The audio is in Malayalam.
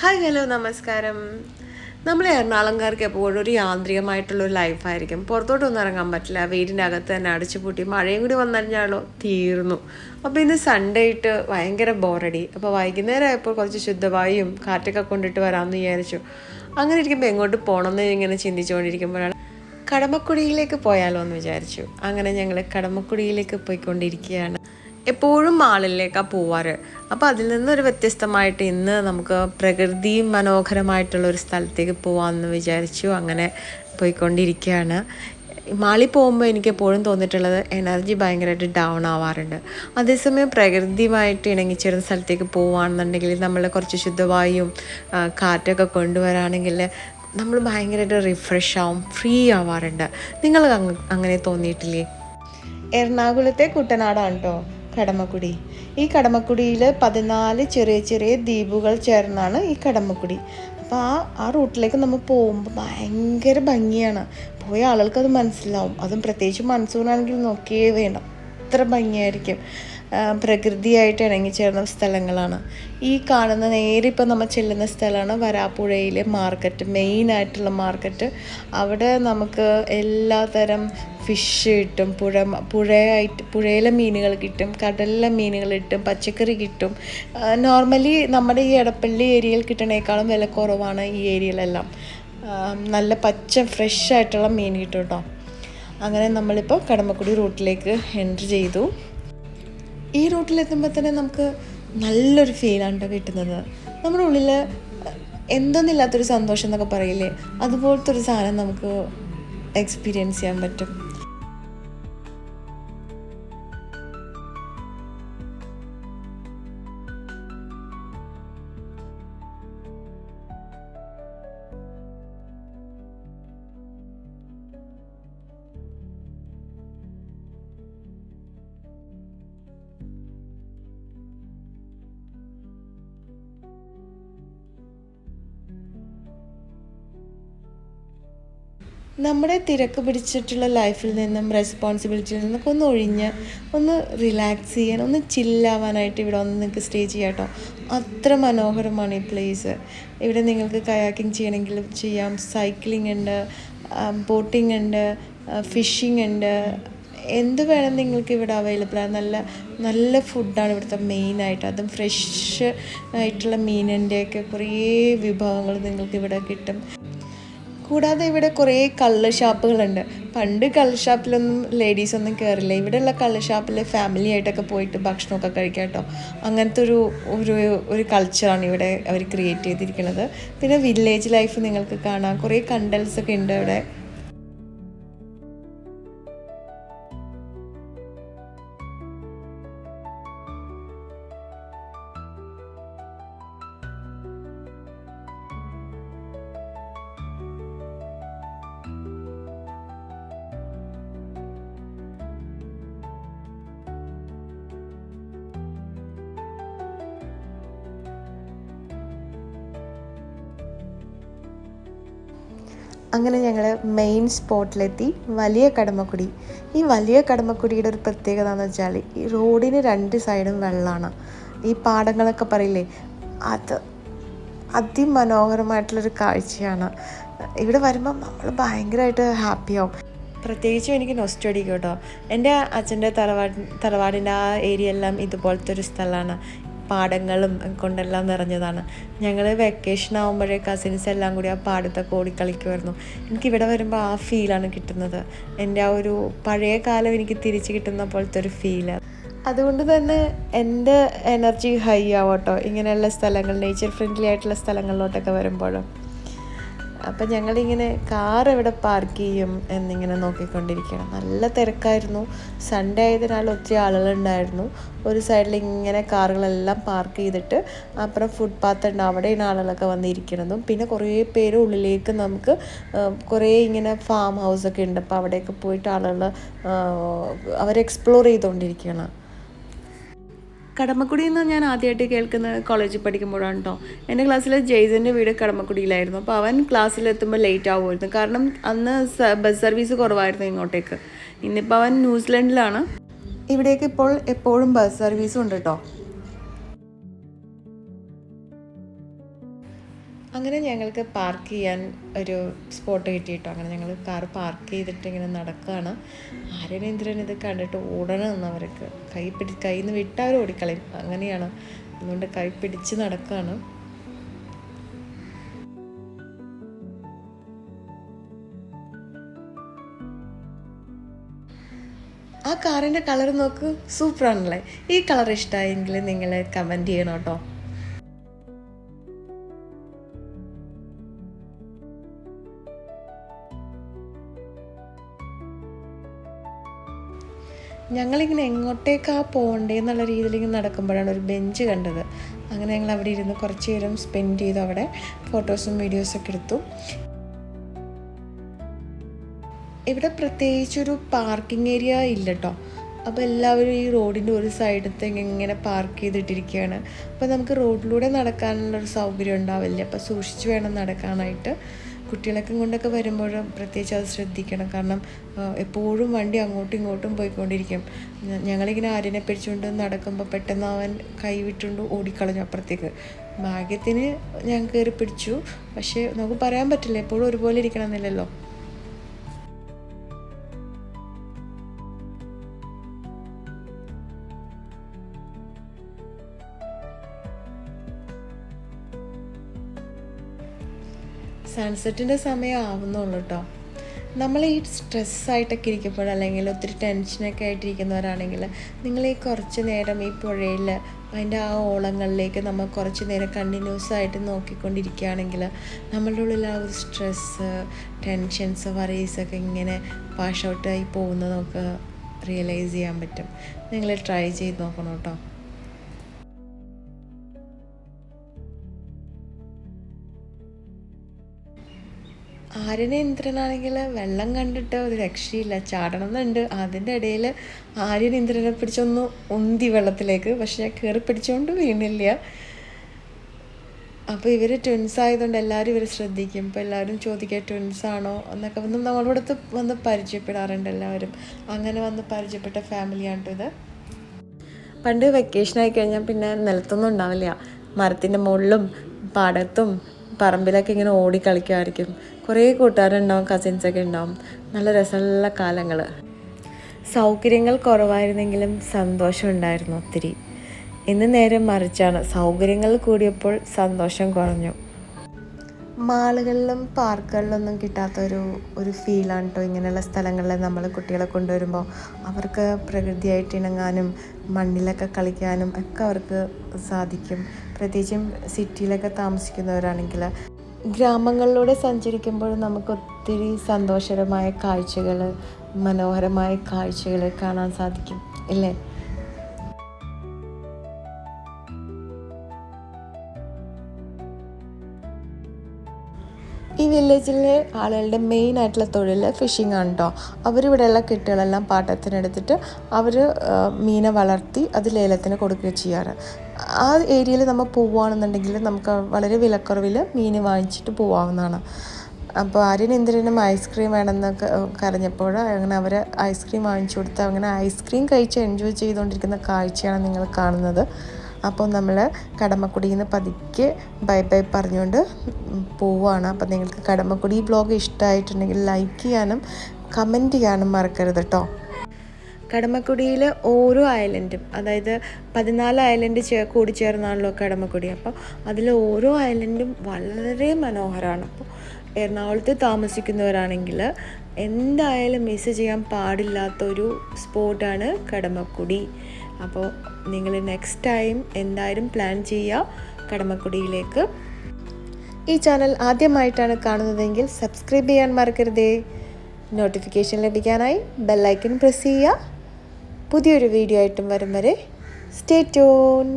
ഹായ് ഹലോ നമസ്കാരം. നമ്മൾ എറണാകുളംകാർക്ക് എപ്പോഴും ഒരു യാന്ത്രികമായിട്ടുള്ളൊരു ലൈഫായിരിക്കും പുറത്തോട്ടൊന്നും ഇറങ്ങാൻ പറ്റില്ല. വീടിന്റെ അകത്ത് തന്നെ അടിച്ചുപൂട്ടി മഴയും കൂടി വന്നറിഞ്ഞാലോ തീർന്നു. അപ്പോൾ ഇന്ന് സൺഡേ ഇട്ട് ഭയങ്കര ബോറടി അപ്പോൾ വൈകുന്നേരം ആയപ്പോൾ കുറച്ച് ശുദ്ധവായും കാറ്റൊക്കെ കൊണ്ടിട്ട് വരാമെന്ന് വിചാരിച്ചു. അങ്ങനെ ഇരിക്കുമ്പോൾ എങ്ങോട്ട് പോകണമെന്ന് ഇങ്ങനെ ചിന്തിച്ചുകൊണ്ടിരിക്കുമ്പോഴാണ് കടമക്കുടിയിലേക്ക് പോയാലോ എന്ന് വിചാരിച്ചു. അങ്ങനെ ഞങ്ങൾ കടമക്കുടിയിലേക്ക് പോയിക്കൊണ്ടിരിക്കുകയാണ്. എപ്പോഴും മാളിലേക്കാണ് പോവാറ്. അപ്പോൾ അതിൽ നിന്നൊരു വ്യത്യസ്തമായിട്ട് ഇന്ന് നമുക്ക് പ്രകൃതി മനോഹരമായിട്ടുള്ള ഒരു സ്ഥലത്തേക്ക് പോകാമെന്ന് വിചാരിച്ചു. അങ്ങനെ പോയിക്കൊണ്ടിരിക്കുകയാണ് മാളിൽ പോകുമ്പോൾ എനിക്ക് എപ്പോഴും തോന്നിയിട്ടുള്ളത് എനർജി ഭയങ്കരമായിട്ട് ഡൗൺ ആവാറുണ്ട്. അതേസമയം പ്രകൃതിയുമായിട്ട് ഇണങ്ങിച്ചേരുന്ന സ്ഥലത്തേക്ക് പോവുകയാണെന്നുണ്ടെങ്കിൽ നമ്മൾ കുറച്ച് ശുദ്ധവായും കാറ്റൊക്കെ കൊണ്ടുവരാണെങ്കിൽ നമ്മൾ ഭയങ്കരമായിട്ട് റിഫ്രഷ് ആവും ഫ്രീ ആവാറുണ്ട്. നിങ്ങൾ അങ്ങനെ തോന്നിയിട്ടില്ലേ? എറണാകുളത്തെ കുട്ടനാടാണ് കേട്ടോ കടമക്കുടി. ഈ കടമക്കുടിയിൽ പതിനാല് ചെറിയ ചെറിയ ദ്വീപുകൾ ചേർന്നാണ് ഈ കടമക്കുടി. അപ്പോൾ ആ ആ റൂട്ടിലേക്ക് നമ്മൾ പോകുമ്പോൾ ഭയങ്കര ഭംഗിയാണ്. പോയ ആളുകൾക്ക് അത് മനസ്സിലാവും. അതും പ്രത്യേകിച്ച് മൺസൂൺ ആണെങ്കിൽ നോക്കിയേ വേണം. അത്ര ഭംഗിയായിരിക്കും. പ്രകൃതിയായിട്ട് ഇണങ്ങിച്ചേർന്ന സ്ഥലങ്ങളാണ്. ഈ കാണുന്ന നേരെ ഇപ്പോൾ നമ്മൾ ചെല്ലുന്ന സ്ഥലമാണ് വരാപ്പുഴയിലെ മാർക്കറ്റ് മെയിനായിട്ടുള്ള മാർക്കറ്റ്. അവിടെ നമുക്ക് എല്ലാതരം ഫിഷ് കിട്ടും പുഴ പുഴയായിട്ട് പുഴയിലെ മീനുകൾ കിട്ടും കടലിലെ മീനുകൾ കിട്ടും പച്ചക്കറി കിട്ടും. നോർമലി നമ്മുടെ ഈ എടപ്പള്ളി ഏരിയയിൽ കിട്ടണേക്കാളും വില കുറവാണ് ഈ ഏരിയയിലെല്ലാം. നല്ല പച്ച ഫ്രഷ് ആയിട്ടുള്ള മീൻ കിട്ടും കേട്ടോ. അങ്ങനെ നമ്മളിപ്പോൾ കടമക്കുടി റൂട്ടിലേക്ക് എൻട്രി ചെയ്തു. ഈ റൂട്ടിലെത്തുമ്പോൾ തന്നെ നമുക്ക് നല്ലൊരു ഫീലാണ് കേട്ടോ കിട്ടുന്നത്. നമ്മുടെ ഉള്ളിൽ എന്തെന്നില്ലാത്തൊരു സന്തോഷം എന്നൊക്കെ പറയില്ലേ? അതുപോലത്തെ ഒരു സാധനം നമുക്ക് എക്സ്പീരിയൻസ് ചെയ്യാൻ പറ്റും. നമ്മുടെ തിരക്ക് പിടിച്ചിട്ടുള്ള ലൈഫിൽ നിന്നും റെസ്പോൺസിബിലിറ്റിയിൽ നിന്നൊക്കെ ഒന്ന് ഒഴിഞ്ഞ് ഒന്ന് റിലാക്സ് ചെയ്യാൻ ഒന്ന് ചില്ലാവാനായിട്ട് ഇവിടെ ഒന്ന് നിങ്ങൾക്ക് സ്റ്റേ ചെയ്യാം കേട്ടോ അത്ര മനോഹരമാണ് ഈ പ്ലേസ് ഇവിടെ നിങ്ങൾക്ക് കയാക്കിംഗ് ചെയ്യണമെങ്കിൽ ചെയ്യാം. സൈക്ലിംഗ് ഉണ്ട് ബോട്ടിംഗ് ഉണ്ട് ഫിഷിംഗ് ഉണ്ട്. എന്ത് വേണം നിങ്ങൾക്ക് ഇവിടെ അവൈലബിൾ ആണ്. നല്ല നല്ല ഫുഡാണ് ഇവിടുത്തെ മെയിനായിട്ട് അതും ഫ്രഷ് ആയിട്ടുള്ള മീനിന്റെയൊക്കെ കുറേ വിഭവങ്ങൾ നിങ്ങൾക്ക് ഇവിടെ കിട്ടും. കൂടാതെ ഇവിടെ കുറേ കള്ള് ഷാപ്പുകളുണ്ട്. പണ്ട് കള്ള് ഷാപ്പിലൊന്നും ലേഡീസ് ഒന്നും കയറില്ല ഇവിടെയുള്ള കള്ള് ഷാപ്പിൽ ഫാമിലി ആയിട്ടൊക്കെ പോയിട്ട് ഭക്ഷണമൊക്കെ കഴിക്കാം കേട്ടോ. അങ്ങനത്തെ ഒരു ഒരു ഒരു കൾച്ചറാണ് ഇവിടെ അവർ ക്രിയേറ്റ് ചെയ്തിരിക്കുന്നത്. പിന്നെ വില്ലേജ് ലൈഫ് നിങ്ങൾക്ക് കാണാം. കുറേ കണ്ടൽസ് ഒക്കെ ഉണ്ട് ഇവിടെ അങ്ങനെ ഞങ്ങൾ മെയിൻ സ്പോട്ടിലെത്തി വലിയ കടമക്കുടി. ഈ വലിയ കടമക്കുടിയുടെ ഒരു പ്രത്യേകത എന്ന് വെച്ചാൽ ഈ റോഡിന് രണ്ട് സൈഡും വെള്ളമാണ് ഈ പാടങ്ങളൊക്കെ പറയില്ലേ? അത് അതിമനോഹരമായിട്ടുള്ളൊരു കാഴ്ചയാണ്. ഇവിടെ വരുമ്പം നമ്മൾ ഭയങ്കരമായിട്ട് ഹാപ്പിയാവും. പ്രത്യേകിച്ചും എനിക്ക് നൊസ്റ്റടിക്കും കേട്ടോ. എന്റെ അച്ഛന്റെ തറവാട് തറവാടിന്റെ ആ ഏരിയ എല്ലാം ഇതുപോലത്തെ ഒരു സ്ഥലമാണ്. പാടങ്ങളും കൊണ്ടെല്ലാം നിറഞ്ഞതാണ്. ഞങ്ങൾ വെക്കേഷൻ ആകുമ്പോഴേ കസിൻസ് എല്ലാം കൂടി ആ പാടത്തൊക്കെ ഓടിക്കളിക്കുമായിരുന്നു. എനിക്കിവിടെ വരുമ്പോൾ ആ ഫീലാണ് കിട്ടുന്നത്. എന്റെ ആ ഒരു പഴയ കാലം എനിക്ക് തിരിച്ചു കിട്ടുന്ന പോലത്തെ ഒരു ഫീൽ അതുകൊണ്ട് തന്നെ എന്റെ എനർജി ഹൈ ആവട്ടോ ഇങ്ങനെയുള്ള സ്ഥലങ്ങൾ നേച്ചർ ഫ്രണ്ട്ലി ആയിട്ടുള്ള സ്ഥലങ്ങളിലോട്ടൊക്കെ വരുമ്പോഴും. അപ്പം ഞങ്ങളിങ്ങനെ കാർ എവിടെ പാർക്ക് ചെയ്യും എന്നിങ്ങനെ നോക്കിക്കൊണ്ടിരിക്കണം നല്ല തിരക്കായിരുന്നു. സൺഡേ ആയതിനാൽ ഒത്തിരി ആളുകളുണ്ടായിരുന്നു. ഒരു സൈഡിൽ ഇങ്ങനെ കാറുകളെല്ലാം പാർക്ക് ചെയ്തിട്ട് അപ്പുറം ഫുട്പാത്ത് ഉണ്ട്. അവിടെയാണ് ആളുകളൊക്കെ വന്നിരിക്കുന്നതും പിന്നെ കുറേ പേര് ഉള്ളിലേക്ക് നമുക്ക് കുറേ ഇങ്ങനെ ഫാം ഹൗസൊക്കെ ഉണ്ട്. അപ്പോൾ അവിടെയൊക്കെ പോയിട്ട് ആളുകൾ അവർ എക്സ്പ്ലോർ ചെയ്തുകൊണ്ടിരിക്കുകയാണ്. കടമക്കുടി എന്ന് ഞാൻ ആദ്യമായിട്ട് കേൾക്കുന്നത് കോളേജിൽ പഠിക്കുമ്പോഴാണ് കേട്ടോ എന്റെ ക്ലാസ്സിൽ ജെയ്സന്റെ വീട് കടമക്കുടിയിലായിരുന്നു. അപ്പോൾ അവൻ ക്ലാസ്സിലെത്തുമ്പോൾ ലേറ്റ് ആകുമായിരുന്നു കാരണം അന്ന് ബസ് സർവീസ് കുറവായിരുന്നു ഇങ്ങോട്ടേക്ക്. ഇന്നിപ്പോൾ അവൻ ന്യൂസിലൻഡിലാണ്. ഇവിടേക്ക് ഇപ്പോൾ എപ്പോഴും ബസ് സർവീസും ഉണ്ട് കേട്ടോ അങ്ങനെ ഞങ്ങൾക്ക് പാർക്ക് ചെയ്യാൻ ഒരു സ്പോട്ട് കിട്ടിയിട്ടോ. അങ്ങനെ ഞങ്ങൾ കാർ പാർക്ക് ചെയ്തിട്ട് ഇങ്ങനെ നടക്കുകയാണ് ആര്യനേന്ദ്രൻ ഇത് കണ്ടിട്ട് ഓടണം എന്നവർക്ക് കൈ പിടി കയ്യിൽ നിന്ന് വിട്ടവർ ഓടിക്കളയും അങ്ങനെയാണ്. അതുകൊണ്ട് കൈ പിടിച്ച് നടക്കുകയാണ് ആ കാറിന്റെ കളർ നോക്ക്. സൂപ്പറാണല്ലേ ഈ കളർ ഇഷ്ടമായെങ്കിൽ നിങ്ങൾ കമന്റ് ചെയ്യണം കേട്ടോ. ഞങ്ങളിങ്ങനെ എങ്ങോട്ടേക്കാ പോകണ്ടേ എന്നുള്ള രീതിയിൽ ഇങ്ങനെ നടക്കുമ്പോഴാണ് ഒരു ബെഞ്ച് കണ്ടത്. അങ്ങനെ ഞങ്ങൾ അവിടെ ഇരുന്ന് കുറച്ച് നേരം സ്പെൻഡ് ചെയ്തു അവിടെ. ഫോട്ടോസും വീഡിയോസൊക്കെ എടുത്തു. ഇവിടെ പ്രത്യേകിച്ചൊരു പാർക്കിംഗ് ഏരിയ ഇല്ല കേട്ടോ അപ്പോൾ എല്ലാവരും ഈ റോഡിന്റെ ഒരു സൈഡത്ത് ഇങ്ങനെ പാർക്ക് ചെയ്തിട്ടിരിക്കുകയാണ്. അപ്പോൾ നമുക്ക് റോഡിലൂടെ നടക്കാനുള്ളൊരു സൗകര്യം ഉണ്ടാവില്ല. അപ്പോൾ സൂക്ഷിച്ച് വേണം നടക്കാനായിട്ട്. കുട്ടികളൊക്കെ കൊണ്ടൊക്കെ വരുമ്പോഴും പ്രത്യേകിച്ച് അത് ശ്രദ്ധിക്കണം. കാരണം എപ്പോഴും വണ്ടി അങ്ങോട്ടും ഇങ്ങോട്ടും പോയിക്കൊണ്ടിരിക്കും. ഞങ്ങളിങ്ങനെ ആര്യനെ പിടിച്ചുകൊണ്ട് നടക്കുമ്പോൾ പെട്ടെന്ന് അവൻ കൈവിട്ടുകൊണ്ട് ഓടിക്കളഞ്ഞു അപ്പുറത്തേക്ക്. ഭാഗ്യത്തിന് ഞാൻ കയറി പിടിച്ചു. പക്ഷേ നമുക്ക് പറയാൻ പറ്റില്ല. എപ്പോഴും ഒരുപോലെ ഇരിക്കണമെന്നില്ലല്ലോ സൺസെറ്റിന്റെ സമയം ആവുന്നുള്ളൂ കേട്ടോ നമ്മൾ ഈ സ്ട്രെസ്സായിട്ടൊക്കെ ഇരിക്കുമ്പോൾ അല്ലെങ്കിൽ ഒത്തിരി ടെൻഷനൊക്കെ ആയിട്ടിരിക്കുന്നവരാണെങ്കിൽ നിങ്ങൾ ഈ കുറച്ച് നേരം ഈ പുഴയിൽ അതിന്റെ ആ ഓളങ്ങളിലേക്ക് നമ്മൾ കുറച്ച് നേരം കണ്ടിന്യൂസ് ആയിട്ട് നോക്കിക്കൊണ്ടിരിക്കുകയാണെങ്കിൽ നമ്മളുടെ ഉള്ളിൽ ആ ഒരു സ്ട്രെസ്സ് ടെൻഷൻസ് വറീസൊക്കെ ഇങ്ങനെ വാഷ് ഔട്ടായി പോകുന്നതൊക്കെ റിയലൈസ് ചെയ്യാൻ പറ്റും. നിങ്ങൾ ട്രൈ ചെയ്ത് നോക്കണം കേട്ടോ. ആര്യനേന്ദ്രനാണെങ്കിൽ വെള്ളം കണ്ടിട്ട് ഒരു രക്ഷയില്ല. ചാടണം എന്നുണ്ട് അതിന്റെ ഇടയിൽ ആര്യനേന്ദ്രനെ പിടിച്ചൊന്ന് ഉന്തി വെള്ളത്തിലേക്ക് പക്ഷെ ഞാൻ കയറി പിടിച്ചുകൊണ്ട് വീണില്ല. അപ്പോൾ ഇവർ ട്വിൻസ് ആയതുകൊണ്ട് എല്ലാവരും ഇവർ ശ്രദ്ധിക്കും. ഇപ്പോൾ എല്ലാവരും ചോദിക്കുക ട്വിൻസ് ആണോ? എന്നൊക്കെ വന്ന് നമ്മളുടെ അടുത്ത് വന്ന് പരിചയപ്പെടാറുണ്ട് എല്ലാവരും. അങ്ങനെ വന്ന് പരിചയപ്പെട്ട ഫാമിലിയാണ് ഇത് പണ്ട് വെക്കേഷൻ ആയി കഴിഞ്ഞാൽ പിന്നെ നിലത്തൊന്നും ഉണ്ടാവില്ല. മരത്തിന്റെ മുകളിലും പാടത്തും പറമ്പിലൊക്കെ ഇങ്ങനെ ഓടി കളിക്കുമായിരിക്കും കുറേ കൂട്ടുകാരുണ്ടാവും കസിൻസൊക്കെ ഉണ്ടാവും. നല്ല രസമുള്ള കാലങ്ങൾ സൗകര്യങ്ങൾ കുറവായിരുന്നെങ്കിലും സന്തോഷം ഉണ്ടായിരുന്നു ഒത്തിരി. ഇന്ന് നേരെ മറിച്ചാണ്. സൗകര്യങ്ങൾ കൂടിയപ്പോൾ സന്തോഷം കുറഞ്ഞു. മാളുകളിലും പാർക്കുകളിലൊന്നും കിട്ടാത്തൊരു ഒരു ഫീലാണ് കേട്ടോ ഇങ്ങനെയുള്ള സ്ഥലങ്ങളിൽ നമ്മൾ കുട്ടികളെ കൊണ്ടുവരുമ്പോൾ. അവർക്ക് പ്രകൃതിയായിട്ട് ഇണങ്ങാനും മണ്ണിലൊക്കെ കളിക്കാനും ഒക്കെ അവർക്ക് സാധിക്കും. പ്രത്യേകിച്ചും സിറ്റിയിലൊക്കെ താമസിക്കുന്നവരാണെങ്കിൽ ഗ്രാമങ്ങളിലൂടെ സഞ്ചരിക്കുമ്പോൾ നമുക്ക് ഒത്തിരി സന്തോഷകരമായ കാഴ്ചകൾ മനോഹരമായ കാഴ്ചകൾ കാണാൻ സാധിക്കും ഇല്ലേ? ഈ വില്ലേജിലെ ആളുകളുടെ മെയിൻ ആയിട്ടുള്ള തൊഴിൽ ഫിഷിംഗ് ആണ് കേട്ടോ അവരിവിടെയുള്ള കെട്ടുകളെല്ലാം പാട്ടത്തിനെടുത്തിട്ട് അവർ മീനെ വളർത്തി അത് ലേലത്തിന് കൊടുക്കുകയും ചെയ്യാറ്. ആ ഏരിയയിൽ നമ്മൾ പോവുകയാണെന്നുണ്ടെങ്കിൽ നമുക്ക് വളരെ വിലക്കുറവിൽ മീൻ വാങ്ങിച്ചിട്ട് പോവാവുന്നതാണ്. അപ്പോൾ ആര്യൻ ഇന്ദ്രനും ഐസ്ക്രീം വേണമെന്നൊക്കെ കരഞ്ഞപ്പോൾ അങ്ങനെ അവർ ഐസ്ക്രീം വാങ്ങിച്ചു കൊടുത്ത് അങ്ങനെ ഐസ്ക്രീം കഴിച്ച് എൻജോയ് ചെയ്തുകൊണ്ടിരിക്കുന്ന കാഴ്ചയാണ് നിങ്ങൾ കാണുന്നത്. അപ്പോൾ നമ്മൾ കടമക്കുടിയിൽ നിന്ന് പതുക്കെ ബൈ ബൈ പറഞ്ഞുകൊണ്ട് പോവുകയാണ്. അപ്പോൾ നിങ്ങൾക്ക് കടമക്കുടി ബ്ലോഗ് ഇഷ്ടമായിട്ടുണ്ടെങ്കിൽ ലൈക്ക് ചെയ്യാനും കമന്റ് ചെയ്യാനും മറക്കരുത് കേട്ടോ. കടമക്കുടിയിൽ ഓരോ ഐലൻഡും അതായത് പതിനാല് ഐലൻഡ് ചേ കൂടിച്ചേർന്നാണല്ലോ കടമക്കുടി. അപ്പോൾ അതിലെ ഓരോ ഐലൻഡും വളരെ മനോഹരമാണ് അപ്പോൾ എറണാകുളത്ത് താമസിക്കുന്നവരാണെങ്കിൽ എന്തായാലും മിസ് ചെയ്യാൻ പാടില്ലാത്തൊരു സ്പോട്ടാണ് കടമക്കുടി. അപ്പോൾ നിങ്ങൾ നെക്സ്റ്റ് ടൈം എന്തായാലും പ്ലാൻ ചെയ്യുക കടമക്കുടിയിലേക്ക്. ഈ ചാനൽ ആദ്യമായിട്ടാണ് കാണുന്നതെങ്കിൽ സബ്സ്ക്രൈബ് ചെയ്യാൻ മറക്കരുതേ. നോട്ടിഫിക്കേഷൻ ലഭിക്കാനായി ബെല്ലൈക്കൺ പ്രസ് ചെയ്യുക. പുതിയൊരു വീഡിയോ ആയിട്ടും വരും വരെ സ്റ്റേ ട്യൂൺ